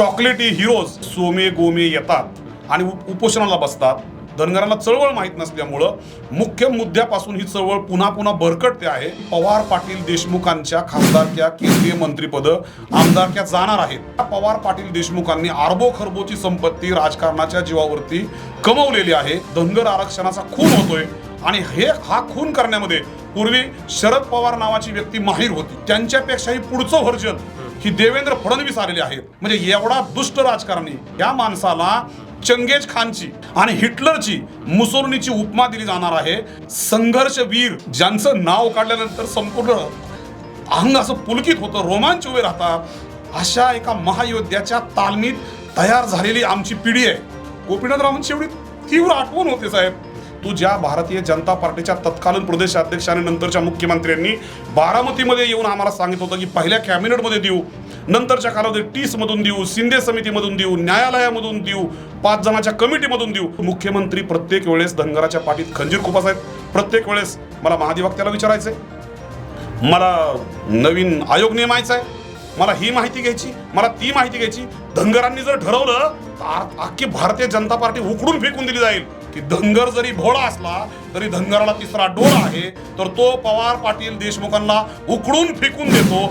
चॉकलेटी हिरोज सोमे गोमे येतात आणि उप- उपोषणाला बसतात. धनगरांना चळवळ माहीत नसल्यामुळं मुख्य मुद्द्यापासून ही चळवळ पुन्हा पुन्हा भरकटते आहे. पवार पाटील देशमुखांच्या खासदारक्या केंद्रीय मंत्रीपद आमदारक्या जाणार आहेत. त्या पवार पाटील देशमुखांनी आरबो खरबोची संपत्ती राजकारणाच्या जीवावरती कमवलेली आहे. धनगर आरक्षणाचा खून होतोय. आणि हे हा खून करण्यामध्ये पूर्वी शरद पवार नावाची व्यक्ती माहीर होती. त्यांच्यापेक्षाही पुढचं व्हर्जन ही देवेंद्र फडणवीस आलेले आहेत. म्हणजे एवढा दुष्ट राजकारणी या माणसाला चंगेज खानची आणि हिटलरची मुसोलिनीची उपमा दिली जाणार आहे. संघर्षवीर ज्यांचं नाव काढल्यानंतर संपूर्ण अंग असं पुलकित होतं रोमांच उभे राहतात. अशा एका महायोद्ध्याच्या तालमीत तयार झालेली आमची पिढी आहे. गोपीनाथरावांची एवढी तीव्र आठवण होते साहेब. तू ज्या भारतीय जनता पार्टीच्या तत्कालीन प्रदेशाध्यक्ष आणि नंतरच्या मुख्यमंत्र्यांनी बारामतीमध्ये येऊन आम्हाला सांगित होतं की पहिल्या कॅबिनेटमध्ये देऊ नंतरच्या कालावधीत टीसमधून देऊ शिंदे समितीमधून देऊ न्यायालयामधून देऊ पाच जणांच्या कमिटीमधून देऊ. मुख्यमंत्री प्रत्येक वेळेस धनगराच्या पाठीत खंजीर खुपास आहेत प्रत्येक वेळेस मला महाधिवक्त्याला विचारायचंय मला नवीन आयोग नेमायचा आहे. मला ही माहिती घ्यायची मला ती माहिती घ्यायची. धनगरांनी जर ठरवलं तर अख्खी भारतीय जनता पार्टी उकडून फेकून दिली जाईल. की धनगर जरी भोळा असला तरी धनगराला तिसरा डोळा आहे. तर तो पवार पाटील देशमुखांना उकडून फेकून देतो.